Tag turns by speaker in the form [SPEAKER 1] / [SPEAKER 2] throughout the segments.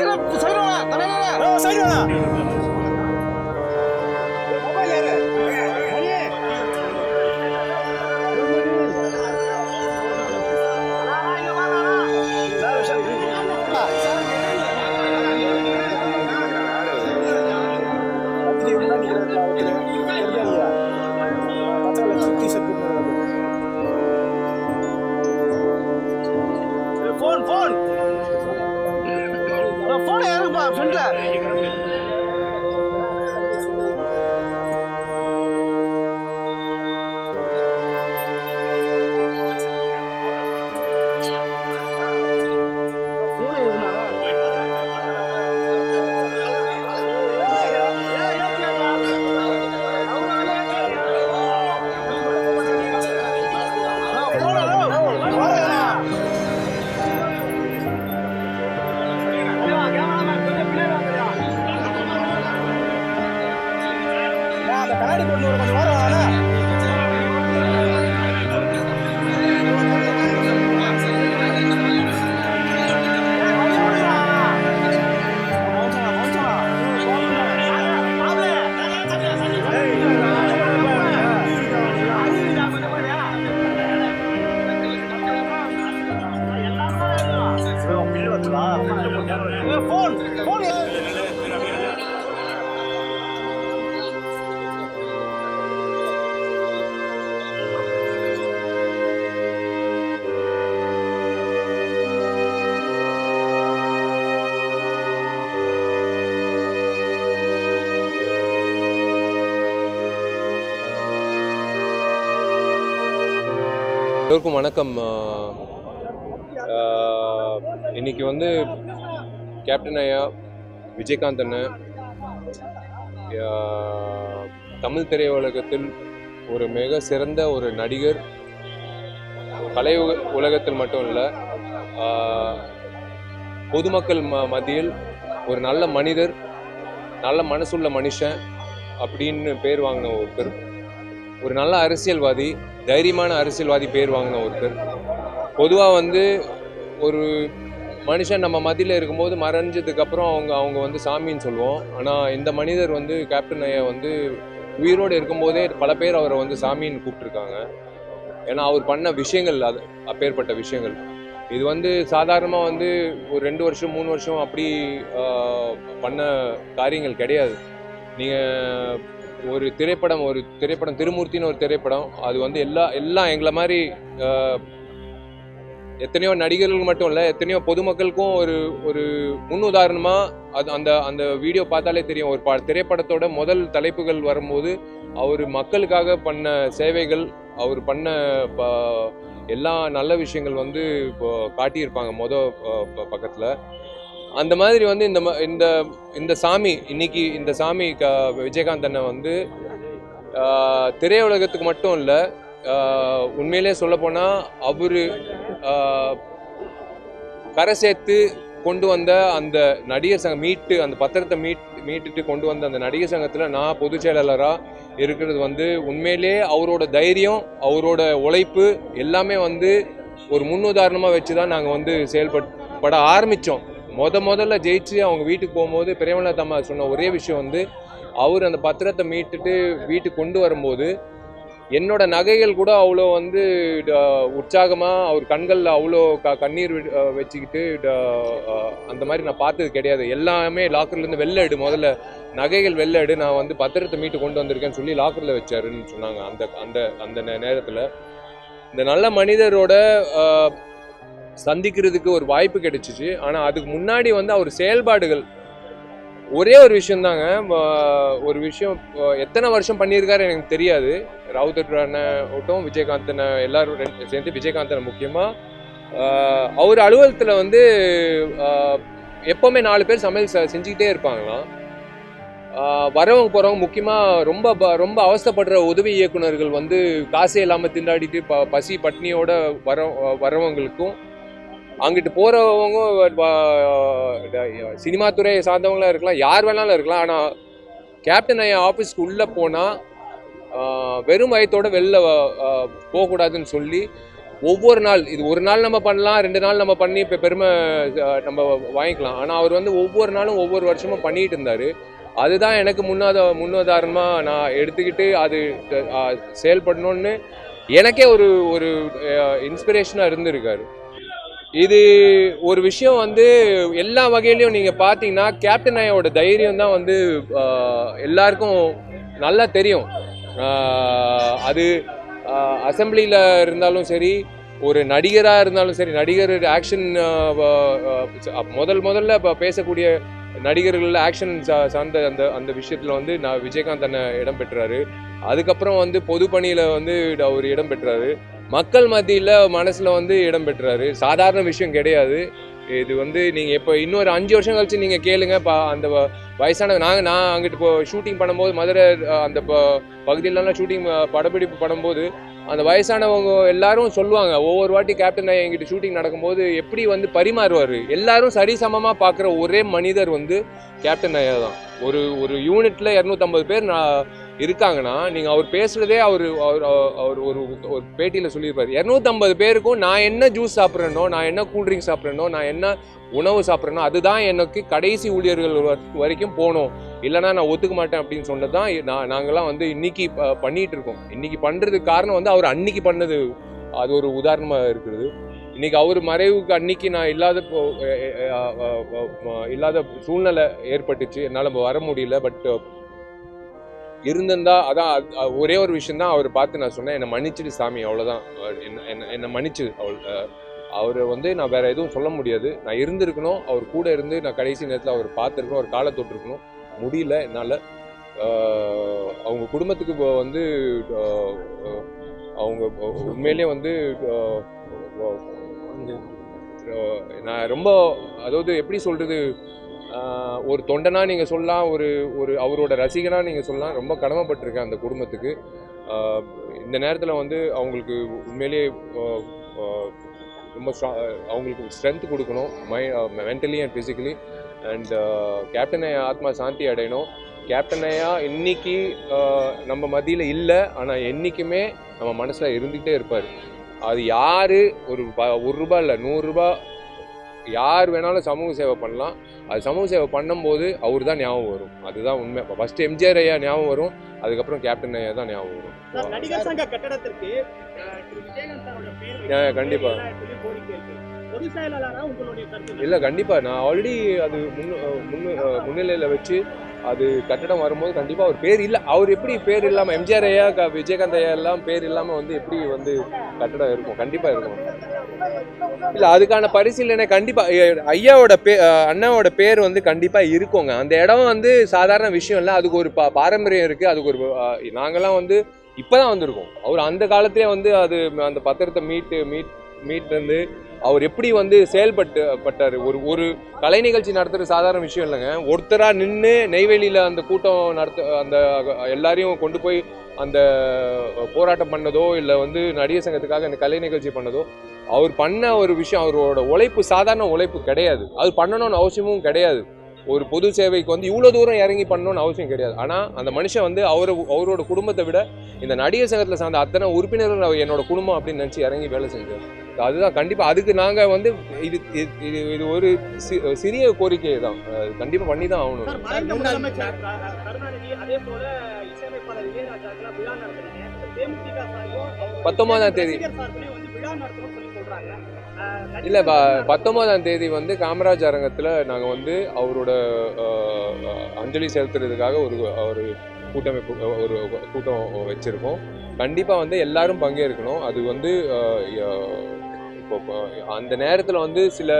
[SPEAKER 1] Telepon, oh, phone! Yeah.
[SPEAKER 2] எல்லோருக்கும் வணக்கம். இன்னைக்கு வந்து கேப்டன் ஐயா விஜயகாந்த் அண்ணன் தமிழ் திரையுலகத்தில் ஒரு மிக சிறந்த ஒரு நடிகர் கலை உலகத்தில் மட்டும் இல்லை பொதுமக்கள் ம மத்தியில் ஒரு நல்ல மனிதர் நல்ல மனசுள்ள மனுஷன் அப்படின்னு பேர் வாங்கின ஒருத்தர் ஒரு நல்ல அரசியல்வாதி தைரியமான அரசியல்வாதி பேர் வாங்கின ஒருத்தர். பொதுவாக வந்து ஒரு மனுஷன் நம்ம மதியில் இருக்கும்போது மறைஞ்சதுக்கப்புறம் அவங்க அவங்க வந்து சாமின்னு சொல்லுவோம். ஆனால் இந்த மனிதர் வந்து கேப்டன் ஐயா வந்து உயிரோடு இருக்கும்போதே பல பேர் அவரை வந்து சாமின்னு கூப்பிட்டுருக்காங்க. ஏன்னா அவர் பண்ண விஷயங்கள் அது அப்பேற்பட்ட விஷயங்கள். இது வந்து சாதாரணமாக வந்து ஒரு ரெண்டு வருஷம் மூணு வருஷம் அப்படி பண்ண காரியங்கள் கிடையாது. நீங்கள் ஒரு திரைப்படம் ஒரு திரைப்படம் திருமூர்த்தின்னு ஒரு திரைப்படம் அது வந்து எல்லா எல்லாம் எங்களை மாதிரி எத்தனையோ நடிகர்கள் மட்டும் இல்லை எத்தனையோ பொதுமக்களுக்கும் ஒரு ஒரு முன் உதாரணமாக அது அந்த அந்த வீடியோ பார்த்தாலே தெரியும். ஒரு ப திரைப்படத்தோட முதல் தலைப்புகள் வரும்போது அவர் மக்களுக்காக பண்ண சேவைகள் அவர் பண்ண ப எல்லா நல்ல விஷயங்கள் வந்து இப்போ காட்டியிருப்பாங்க மொதல் பக்கத்தில். அந்த மாதிரி வந்து இந்த ம- இந்த இந்த சாமி இன்னைக்கு இந்த சாமி க விஜயகாந்த் அண்ணன் வந்து திரையுலகத்துக்கு மட்டும் இல்லை உண்மையிலே சொல்லப்போனால் அவர் கரை சேர்த்து கொண்டு வந்த அந்த நடிகர் சங்கம் மீட்டு அந்த பத்திரத்தை மீட் மீட்டுட்டு கொண்டு வந்த அந்த நடிகர் சங்கத்தில் நான் பொதுச் செயலாளராக இருக்கிறது வந்து உண்மையிலே அவரோட தைரியம் அவரோட உழைப்பு எல்லாமே வந்து ஒரு முன்னுதாரணமாக வச்சு தான் நாங்கள் வந்து செயல்பட ஆரம்பித்தோம் முத முதல்ல ஜெயிச்சு அவங்க வீட்டுக்கு போகும்போது பிரேமலா தம்மா சொன்ன ஒரே விஷயம் வந்து அவர் அந்த பத்திரத்தை மீட்டுட்டு வீட்டுக்கு கொண்டு வரும்போது என்னோட நகைகள் கூட அவ்வளோ வந்து உற்சாகமாக அவர் கண்களில் அவ்வளோ க கண்ணீர் வச்சுக்கிட்டு அந்த மாதிரி நான் பார்த்தது கிடையாது. எல்லாமே லாக்கர்லேருந்து வெளில எடு முதல்ல நகைகள் வெளில எடு நான் வந்து பத்திரத்தை மீட்டு கொண்டு வந்திருக்கேன்னு சொல்லி லாக்கரில் வச்சாருன்னு சொன்னாங்க அந்த அந்த அந்த நேரத்தில். இந்த நல்ல மனிதரோட சந்திக்கிறதுக்கு ஒரு வாய்ப்பு கிடைச்சிச்சு. ஆனால் அதுக்கு முன்னாடி வந்து அவர் செயல்பாடுகள் ஒரே ஒரு விஷயம்தாங்க. ஒரு விஷயம் எத்தனை வருஷம் பண்ணியிருக்காரு எனக்கு தெரியாது. ராவுத்தர் அண்ணன் விஜயகாந்தனை எல்லாரும் சேர்ந்து விஜயகாந்தனை முக்கியமாக அவர் அலுவலகத்தில் வந்து எப்போவுமே நாலு பேர் சமையல் செஞ்சுக்கிட்டே இருப்பாங்களாம். வரவங்க போகிறவங்க முக்கியமாக ரொம்ப ப- ரொம்ப அவஸ்தைப்படுற உதவி இயக்குனர்கள் வந்து காசே இல்லாமல் திண்டாடிட்டு ப பசி பட்னியோட வர வரவங்களுக்கும் அங்கிட்டு போகிறவங்க சினிமா துறை சார்ந்தவங்களாம் இருக்கலாம் யார் வேணாலும் இருக்கலாம். ஆனால் கேப்டன் ஐயா ஆஃபீஸ்க்கு உள்ளே போனால் வெறும் வயத்தோடு வெளில போகக்கூடாதுன்னு சொல்லி ஒவ்வொரு நாள் இது ஒரு நாள் நம்ம பண்ணலாம் ரெண்டு நாள் நம்ம பண்ணி இப்போ பெருமை நம்ம வாங்கிக்கலாம். ஆனால் அவர் வந்து ஒவ்வொரு நாளும் ஒவ்வொரு வருஷமும் பண்ணிகிட்டு இருந்தார். அதுதான் எனக்கு முன்னாத முன்னுதாரணமாக நான் எடுத்துக்கிட்டு அது செயல்படணும்னு எனக்கே ஒரு ஒரு இன்ஸ்பிரேஷனாக இருந்திருக்காரு. இது ஒரு விஷயம் வந்து எல்லா வகையிலையும் நீங்கள் பார்த்தீங்கன்னா கேப்டன் ஐயோட தைரியம் தான் வந்து எல்லாருக்கும் நல்லா தெரியும். அது அசம்பிளியில் இருந்தாலும் சரி ஒரு நடிகராக இருந்தாலும் சரி நடிகர் ஆக்ஷன் முதல் முதல்ல இப்போ பேசக்கூடிய நடிகர்கள் ஆக்ஷன் சார்ந்த அந்த அந்த விஷயத்தில் வந்து நான் விஜயகாந்த் அண்ணன் இடம் பெற்றாரு. அதுக்கப்புறம் வந்து பொது பணியில் வந்து அவர் இடம் பெற்றாரு. மக்கள் மத்தியில் மனசில் வந்து இடம் பெற்றாரு. சாதாரண விஷயம் கிடையாது. இது வந்து நீங்கள் இப்போ இன்னொரு அஞ்சு வருஷம் கழிச்சு நீங்கள் கேளுங்க. பா அந்த வ- வயசான நாங்கள் நான் அங்கிட்டு இப்போ ஷூட்டிங் பண்ணும்போது மதுரை அந்த ப- பகுதியிலலாம் ஷூட்டிங் படப்பிடிப்பு பண்ணும்போது அந்த வயசானவங்க எல்லாரும் சொல்லுவாங்க. ஒவ்வொரு வாட்டி கேப்டன் எங்கிட்ட ஷூட்டிங் நடக்கும்போது எப்படி வந்து பரிமாறுவார்? எல்லாரும் சரிசமமாக பார்க்குற ஒரே மனிதர் வந்து கேப்டன் ஐயா தான் ஒரு ஒரு யூனிட்டில் இரநூத்தம்பது பேர் நான் இருக்காங்கன்னா நீங்கள் அவர் பேசுகிறதே அவர் அவர் அவர் ஒரு ஒரு பேட்டியில் சொல்லியிருப்பார். இரநூத்தம்பது பேருக்கும் நான் என்ன ஜூஸ் சாப்பிட்றேனோ நான் என்ன கூல்ட்ரிங்க் சாப்பிட்றேனோ நான் என்ன உணவு சாப்பிட்றேனோ அதுதான் எனக்கு கடைசி ஊழியர்கள் வரைக்கும் போகணும். இல்லைனா நான் ஒத்துக்க மாட்டேன் அப்படின்னு சொன்னது தான் நான் நாங்கள்லாம் வந்து இன்னைக்கு பண்ணிகிட்டு இருக்கோம் இன்றைக்கி பண்ணுறதுக்கு காரணம் வந்து அவர் அன்னைக்கு பண்ணது அது ஒரு உதாரணமாக இருக்குது இன்றைக்கி அவர் மறைவுக்கு அன்னைக்கு நான் இல்லாத இல்லாத சூழ்நிலை ஏற்பட்டுச்சு. என்னால் வர முடியல பட் இருந்திருந்தா அதான் ஒரே ஒரு விஷயம் தான் அவர் பார்த்து நான் சொன்னேன். என்னை மன்னிச்சிடு சாமி அவ்வளோதான் என்ன என்ன என்னை மன்னிச்சு அவள் அவரை வந்து நான் வேற எதுவும் சொல்ல முடியாது. நான் இருந்திருக்கணும். அவர் கூட இருந்து நான் கடைசி நேரத்தில் அவர் பார்த்துருக்கணும். அவர் காலை தொட்டிருக்கணும். முடியல என்னால். அவங்க குடும்பத்துக்கு இப்போ வந்து அவங்க உண்மையிலேயே வந்து நான் ரொம்ப அதாவது எப்படி சொல்கிறது ஒரு தொண்டனாக நீங்கள் சொல்லலாம் ஒரு ஒரு அவரோட ரசிகனாக நீங்கள் சொல்லலாம் ரொம்ப கடமைப்பட்டிருக்கேன் அந்த குடும்பத்துக்கு. இந்த நேரத்தில் வந்து அவங்களுக்கு உண்மையிலேயே ரொம்ப ஸ்ட்ரா அவங்களுக்கு ஸ்ட்ரென்த் கொடுக்கணும் my mentally and physically and captain ஐயா ஆத்மா சாந்தி அடையணும். கேப்டன் ஐயா இன்னைக்கு நம்ம மத்தியில் இல்லை ஆனால் என்றைக்குமே நம்ம மனசில் இருந்துகிட்டே இருப்பார். அது யார்? ஒரு ப- ஒரு ரூபா இல்லை நூறுரூபா யார் வேணாலும் சமூக சேவை பண்ணலாம். அது சமூக சேவை பண்ணும்போது அவர் தான் ஞாபகம் வரும். அதுதான் உண்மை. ஃபர்ஸ்ட் எம்ஜிஆர் ஐயா ஞாபகம் வரும். அதுக்கப்புறம் கேப்டன் ஐயா தான் ஞாபகம் வரும். கண்டிப்பா. இல்லை கண்டிப்பாக நான் ஆல்ரெடி அது முன்னு முன்னு முன்னிலையில் வச்சு அது கட்டடம் வரும்போது கண்டிப்பாக அவர் பேர் இல்லை அவர் எப்படி பேர் இல்லாமல் எம்ஜிஆர் ஐயா க- விஜயகாந்த் ஐயா எல்லாம் பேர் இல்லாமல் வந்து எப்படி வந்து கட்டடம் இருக்கும்? கண்டிப்பாக இருக்கும். இல்லை அதுக்கான பரிசீலனை கண்டிப்பாக ஐயாவோட பே அண்ணாவோட பேர் வந்து கண்டிப்பாக இருக்குங்க. அந்த இடம் வந்து சாதாரண விஷயம் இல்லை. அதுக்கு ஒரு பா பாரம்பரியம் இருக்குது அதுக்கு ஒரு நாங்கள்லாம் நாங்கெல்லாம் வந்து இப்போ தான் வந்திருக்கோம். அவர் அந்த காலத்திலே வந்து அது அந்த பத்திரத்தை மீட்டு மீட் மீட்டு அவர் எப்படி வந்து செயல்பட்டு பட்டார்? ஒரு ஒரு கலை நிகழ்ச்சி நடத்துறது சாதாரண விஷயம் இல்லைங்க. ஒருத்தராக நின்று நெய்வேலியில் அந்த கூட்டம் நடத்த அந்த எல்லாரையும் கொண்டு போய் அந்த போராட்டம் பண்ணதோ இல்லை வந்து நடிகர் சங்கத்துக்காக அந்த கலை நிகழ்ச்சி பண்ணதோ அவர் பண்ண ஒரு விஷயம் அவரோட உழைப்பு சாதாரண உழைப்பு கிடையாது. அது பண்ணணும்னு அவசியமும் கிடையாது. ஒரு பொது சேவைக்கு வந்து இவ்வளோ தூரம் இறங்கி பண்ணணும்னு அவசியம் கிடையாது. ஆனால் அந்த மனுஷன் வந்து அவர் அவரோட குடும்பத்தை விட இந்த நடிகர் சங்கத்தில் சார்ந்த அத்தனை உறுப்பினர்கள் என்னோட குடும்பம் அப்படின்னு நினச்சி இறங்கி வேலை செஞ்சார். அதுதான் கண்டிப்பாக அதுக்கு நாங்கள் வந்து இது இது- இது இது ஒரு சி- சிறிய கோரிக்கை தான். கண்டிப்பாக பண்ணி தான் ஆகணும். பத்தொன்பதாம் தேதி. இல்லை பத்தொன்பதாம் தேதி வந்து காமராஜ் அரங்கத்தில் நாங்கள் வந்து அவரோட அஞ்சலி செலுத்துறதுக்காக ஒரு ஒரு கூட்டமைப்பு ஒரு கூட்டம் வச்சுருக்கோம். கண்டிப்பாக வந்து எல்லாரும் பங்கேற்கணும். அது வந்து இப்போ அந்த நேரத்தில் வந்து சில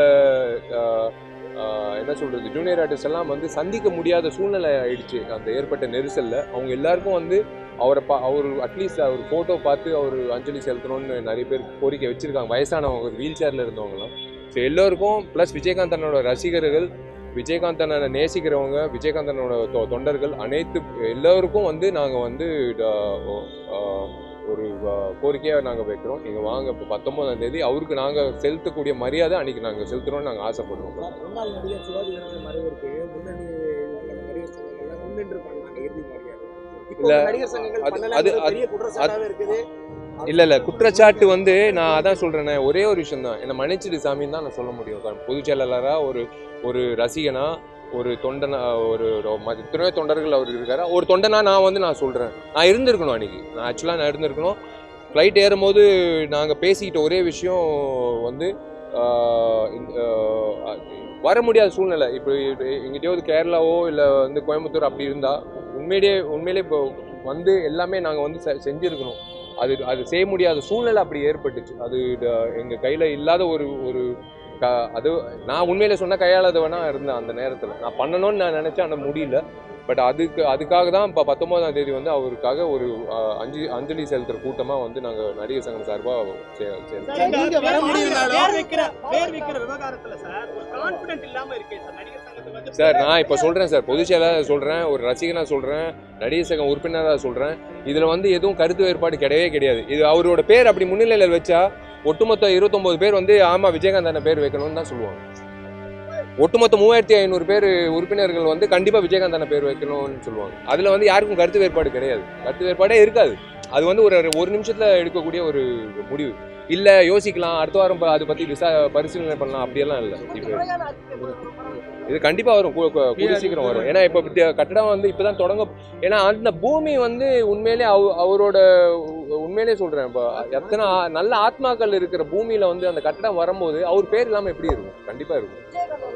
[SPEAKER 2] என்ன சொல்கிறது ஜூனியர் ஆர்டிஸ்ட் எல்லாம் வந்து சந்திக்க முடியாத சூழ்நிலை ஆயிடுச்சு. அந்த ஏற்பட்ட நெரிசலில். அவங்க எல்லாருக்கும் வந்து அவரை பா அவர் அட்லீஸ்ட் அவர் ஃபோட்டோ பார்த்து அவர் அஞ்சலி செலுத்தணும்னு நிறைய பேர் கோரிக்கை வச்சுருக்காங்க. வயசானவங்க வீல் சேரில் இருந்தவங்களாம் ஸோ எல்லோருக்கும் ப்ளஸ் விஜயகாந்த் ரசிகர்கள் விஜயகாந்த் அண்ணனை நேசிக்கிறவங்க விஜயகாந்த் அண்ணனோட தொ- தொண்டர்கள் அனைத்து எல்லோருக்கும் வந்து நாங்கள் வந்து ஒரு கோரிக்கையாக நாங்கள் வைக்கிறோம். நீங்கள் வாங்க இப்போ பத்தொம்போதாம் தேதி அவருக்கு நாங்கள் செலுத்தக்கூடிய மரியாதை அன்றைக்கி நாங்கள் செலுத்துகிறோம்னு நாங்கள்
[SPEAKER 3] ஆசைப்படுவோம்
[SPEAKER 2] இல்ல, அது- அது- இல்லை இல்லை குற்றச்சாட்டு வந்து நான் அதான் சொல்கிறேனே ஒரே ஒரு விஷயம் தான். என்னை மன்னிச்சிடு சாமின்னு தான் நான் சொல்ல முடியும். பொதுச் செயலாளராக ஒரு ஒரு ரசிகனா ஒரு தொண்டனா ஒரு எத்தனையோ தொண்டர்கள் அவர் இருக்காரு. ஒரு தொண்டனா நான் வந்து நான் சொல்கிறேன் நான் இருந்திருக்கணும் அன்னைக்கு. நான் ஆக்சுவலாக நான் இருந்திருக்கணும். ஃப்ளைட் ஏறும்போது நாங்கள் பேசிக்கிட்ட ஒரே விஷயம் வந்து வர முடியாத சூழ்நிலை. இப்போ எங்கிட்டயாவது கேரளாவோ இல்லை வந்து கோயம்புத்தூர் அப்படி இருந்தால் உண்மையிலேயே உண்மையிலே இப்போ வந்து எல்லாமே நாங்கள் வந்து செ- செஞ்சிருக்கணும். அது அது செய்ய முடியாத சூழ்நிலை அப்படி ஏற்பட்டுச்சு. அது எங்கள் கையில் இல்லாத ஒரு ஒரு க அது நான் உண்மையில சொன்ன கையாளாதவனா இருந்தேன் அந்த நேரத்தில். நான் பண்ணணும்னு நான் நினச்சேன் ஆனால் முடியல. பட் அதுக்கு அதுக்காக தான் இப்போ பத்தொம்போதாம் தேதி வந்து அவருக்காக ஒரு அஞ்சு அஞ்சலி செலுத்துகிற கூட்டமாக வந்து நாங்கள் நடிகர் சங்கம் சார்பாக
[SPEAKER 1] சார்,
[SPEAKER 2] நான் இப்போ சொல்கிறேன் சார் பொதுச் செயலாளர் சொல்கிறேன் ஒரு ரசிகனாக சொல்கிறேன் நடிகர் சங்கம் உறுப்பினராக சொல்கிறேன் இதில் வந்து எதுவும் கருத்து வேறுபாடு கிடையவே கிடையாது. இது அவரோட பேர் அப்படி முன்னிலையில் வச்சா ஒட்டுமொத்த இருபத்தொம்போது பேர் வந்து ஆமாம் விஜயகாந்த் பேர் வைக்கணும்னு தான் சொல்லுவாங்க. ஒட்டுமொத்த மூவாயிரத்தி ஐநூறு பேர் உறுப்பினர்கள் வந்து கண்டிப்பாக விஜயகாந்தான பேர் வைக்கணும்னு சொல்லுவாங்க. அதில் வந்து யாருக்கும் கருத்து வேறுபாடு கிடையாது. கருத்து வேறுபாடே இருக்காது. அது வந்து ஒரு ஒரு நிமிஷத்தில் எடுக்கக்கூடிய ஒரு முடிவு. இல்லை யோசிக்கலாம். அடுத்த வாரம் அதை பற்றி விசா பரிசீலனை பண்ணலாம். அப்படியெல்லாம் இல்லை. இப்போ இது கண்டிப்பாக வரும். கூடிய சீக்கிரம் வரும். ஏன்னா இப்போ இப்ப கட்டடம் வந்து இப்போ தான் தொடங்க ஏன்னா அந்த பூமி வந்து உண்மையிலே அவ அவரோட உண்மையிலே சொல்கிறேன் இப்போ எத்தனை நல்ல ஆத்மாக்கள் இருக்கிற பூமியில் வந்து அந்த கட்டடம் வரும்போது அவர் பேர் இல்லாமல் எப்படி இருக்கும்? கண்டிப்பாக இருக்கும்.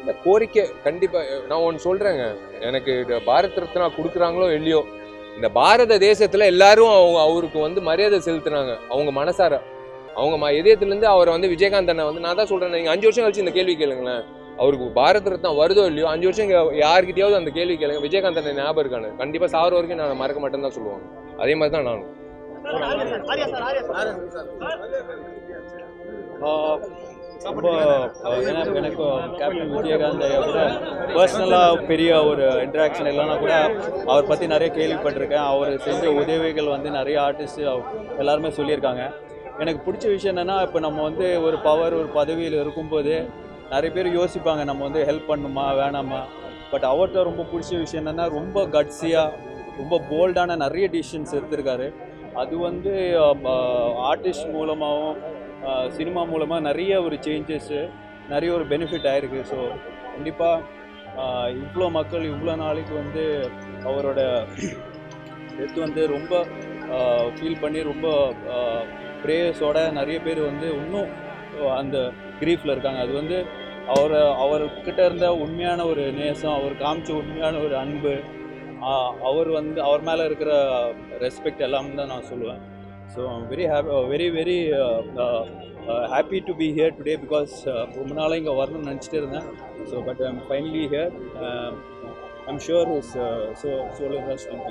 [SPEAKER 2] இந்த கோரிக்கை கண்டிப்பாக நான் ஒன்று சொல்கிறேங்க எனக்கு பாரத் ரத்னா கொடுக்குறாங்களோ இல்லையோ இந்த பாரத தேசத்தில் எல்லாரும் அவங்க அவருக்கு வந்து மரியாதை செலுத்துனாங்க அவங்க மனசார. அவங்க ம இதயத்துலேருந்து அவரை வந்து விஜயகாந்த் அண்ணா வந்து நான் தான் சொல்கிறேன் நீங்கள் அஞ்சு வருஷம் கழிச்சு இந்த கேள்வி கேளுங்களேன். அவருக்கு பாரத் ரத்னா வருதோ இல்லையோ அஞ்சு வருஷம் இங்க யார்கிட்டயாவது அந்த கேள்வி கேளுங்க. விஜயகாந்த் அண்ணன் ஞாபகம் இருக்கானு. கண்டிப்பாக சார் வரைக்கும் நான் மறக்க மாட்டேன்னு தான் சொல்லுவாங்க. அதே மாதிரி தான் நானும்.
[SPEAKER 4] ரொம்ப ஆஹ் கேப்டன் விஜயகாந்த் ஐயா கூட பர்சனலாக பெரிய ஒரு இன்ட்ராக்ஷன் இல்லைன்னா கூட அவர் பற்றி நிறைய கேள்விப்பட்டிருக்கேன். அவர் செஞ்ச உதவிகள் வந்து நிறைய ஆர்டிஸ்ட் எல்லாருமே சொல்லியிருக்காங்க. எனக்கு பிடிச்ச விஷயம் என்னென்னா இப்போ நம்ம வந்து ஒரு பவர் ஒரு பதவியில் இருக்கும்போது நிறைய பேர் யோசிப்பாங்க நம்ம வந்து ஹெல்ப் பண்ணுமா வேணாமா? பட் அவர்கிட்ட ரொம்ப பிடிச்ச விஷயம் என்னென்னா ரொம்ப கட்ஸியாக ரொம்ப போல்டான நிறைய டிசிஷன்ஸ் எடுத்திருக்காரு. அது வந்து ஆர்டிஸ்ட் மூலமாகவும் சினிமா மூலமாக நிறைய ஒரு சேஞ்சஸ்ஸு நிறைய ஒரு பெனிஃபிட் ஆயிருக்கு. ஸோ கண்டிப்பாக இவ்வளோ மக்கள் இவ்வளோ நாளைக்கு வந்து அவரோட டெத் வந்து ரொம்ப ஃபீல் பண்ணி ரொம்ப ப்ரேயர்ஸோட நிறைய பேர் வந்து இன்னும் அந்த க்ரீஃபில் இருக்காங்க. அது வந்து அவரை அவர்கிட்ட இருந்த உண்மையான ஒரு நேசம் அவர் காமிச்ச உண்மையான ஒரு அன்பு அவர் வந்து அவர் மேலே இருக்கிற ரெஸ்பெக்ட் எல்லாமே தான் நான் சொல்லுவேன். So very happy very very happy to be here today because ரொம்ப நாளாக இங்கே வரணும்னு நினச்சிட்டு இருந்தேன். So but I'm finally here I'm sure is so solar rust in